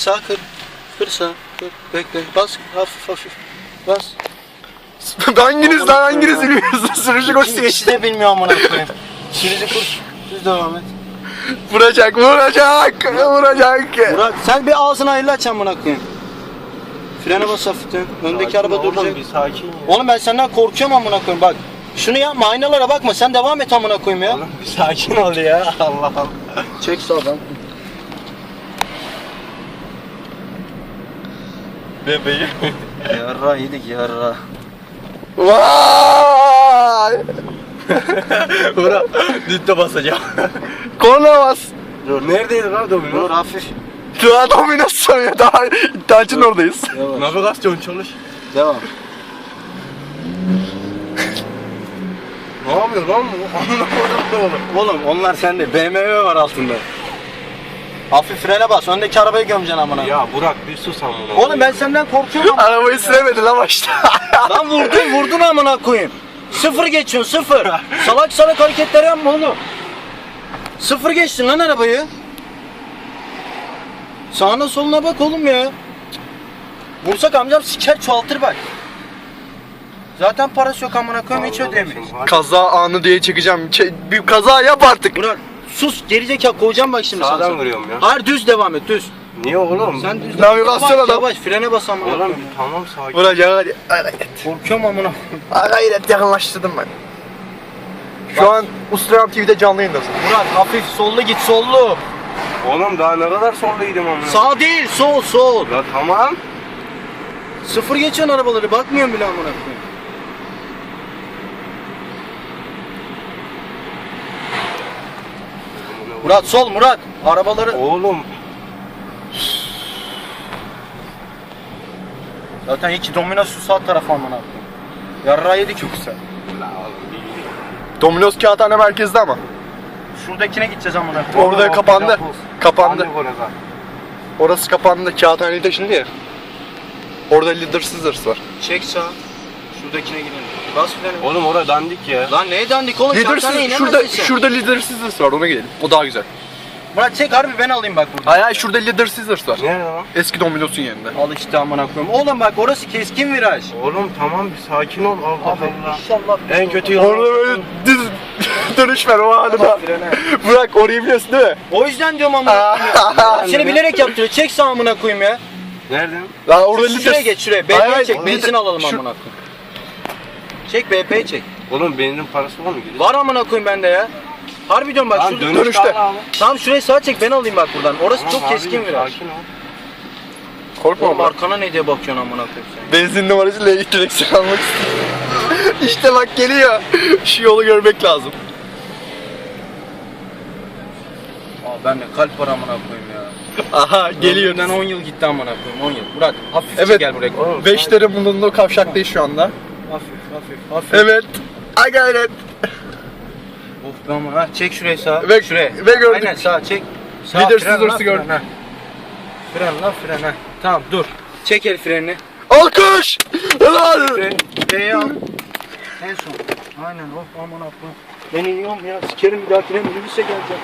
sağ kır. Kır sağ. Kır. Bekle. Bas hafif hafif. Bas. hanginiz lan hanginiz bilmiyorsun? Sürücü İkisi geçti. de bilmiyor amına koyayım. Sürücü kur. Düz devam et. Vuracak vuracak vuracak. Burak sen bir ağzını hayırlı aç amına koyayım. Frene bas hafiften. Öndeki araba ol oğlum, duracak. Bir sakin ya. Oğlum ben senden korkuyorum amına koyayım bak. Şunu yapma aynalara bakma sen devam et amına koyayım ya. Oğlum bir sakin ol ya. Allah Allah. Çek sağdan. Bebeğim. Yarra yedik yarra. Vay. Bura dütte basacağım. Korna bas. Dur neredeydi lan domino? Dur hafif. Daha dominasyon ya daha iddiacın oradayız. Yavaş. Navigasyon çalış. Devam. Ne yapıyor lan bu? Oğlum onlar sende BMW var altında. Hafif frene bas öndeki arabayı gömeceksin amına. Ya Burak bir sus amına. Oğlum ben senden korkuyorum. Arabayı süremedi lan başta. Lan vurdun vurdun amına koyayım. Sıfır geçiyorsun sıfır. Salak salak hareketler yapma oğlum. Sıfır geçtin lan arabayı. Sağına soluna bak oğlum ya. Vursak amcam siker çoğaltır bak. Zaten parası yok amına koyayım hiç ödemeyiz. kaza anı diye çekeceğim. Ç- bir kaza yap artık. Burak sus gerizekalı koyacağım bak şimdi Sağdan sana. vuruyorum ya. Hayır düz devam et düz. Niye oğlum? Sen düz Navigasyon yavaş, adam. Yavaş frene bas amına Oğlum koyayım. tamam sakin. Vuracak hadi. Hadi. Korkuyorum amına. Gayret yakınlaştırdım ben. Şu an Usluyan TV'de canlı yayındasın. Burak hafif sollu git sollu. Oğlum daha ne kadar soldaydım amına. Sağ değil sol sol. Ya tamam. Sıfır geçen arabaları bakmıyorum bile amına koyayım. Murat sol Murat. Arabaları Oğlum zaten iki domino şu sağ tarafı amına koyayım. Yarra yedik yoksa. Domino's Kağıthane merkezde ama. Şuradakine gideceğiz amına koyayım. Orada kapandı. Kapandı. Orası kapandı. Kağıthaneyi taşındı ya. Orada Leader Scissors var. Çek sağ. Şuradakine gidelim. Bas freni. Oğlum orada dandik ya. Lan ne dandik oğlum? Çantana inemezsin şurada, sen. şurada Leader Scissors var ona gidelim. O daha güzel. Murat çek harbi ben alayım bak burada. Hayır hayır şurada Leader Scissors var. Nerede lan? Eski Domino's'un yerinde. Al işte amına koyayım. Oğlum bak orası keskin viraj. Oğlum tamam bir sakin ol. Allah Allah. İnşallah. En kötü yol. Orada böyle düz dönüş var o halde. Bırak orayı biliyorsun değil mi? O yüzden diyorum amına koyayım. Seni bilerek yaptırıyor. Çek sağ amına koyayım ya. Nerede? Lan orada Şu- Leader... Şuraya geç şuraya. Hayır, hayır, çek. Benzin alalım şu- amına koyayım. Çek BP'yi çek. Oğlum benzin parası var mı? Var amına koyayım bende ya. Harbi diyorum bak Lan şurada. dönüş dönüşte. daha al. Tamam şurayı sağa çek ben alayım bak buradan. Orası Tamam çok keskin abicim, viraj. Sakin ol. Korkma Oğlum ama. arkana ne diye bakıyorsun amına koyayım sen. Benzin numarasıyla ilk direksiyon almak istiyorum. işte bak geliyor. Şu yolu görmek lazım. Aa bende kalp var amına koyayım ya. Aha geliyor. Ömrümden 10 yıl gitti amına koyayım 10 yıl. Murat hafifçe Evet. gel buraya. Oğlum, Beşlerin bulunduğu kavşaktayız şu anda. Hafif hafif hafif. Evet. Ay gayret. Of be amına. Ha, çek şurayı sağa. Ve- şuraya. ve gördük. Aynen sağa çek. Sağ Leader fren gördük. fren, ha. Fren lan fren ha. Tamam dur. Çek el frenini. Alkış. Helal. Fren. B'yi al. En son. Aynen of aman aklı. Ben iniyorum ya. Sikerim bir dahakine minibüse geleceğim.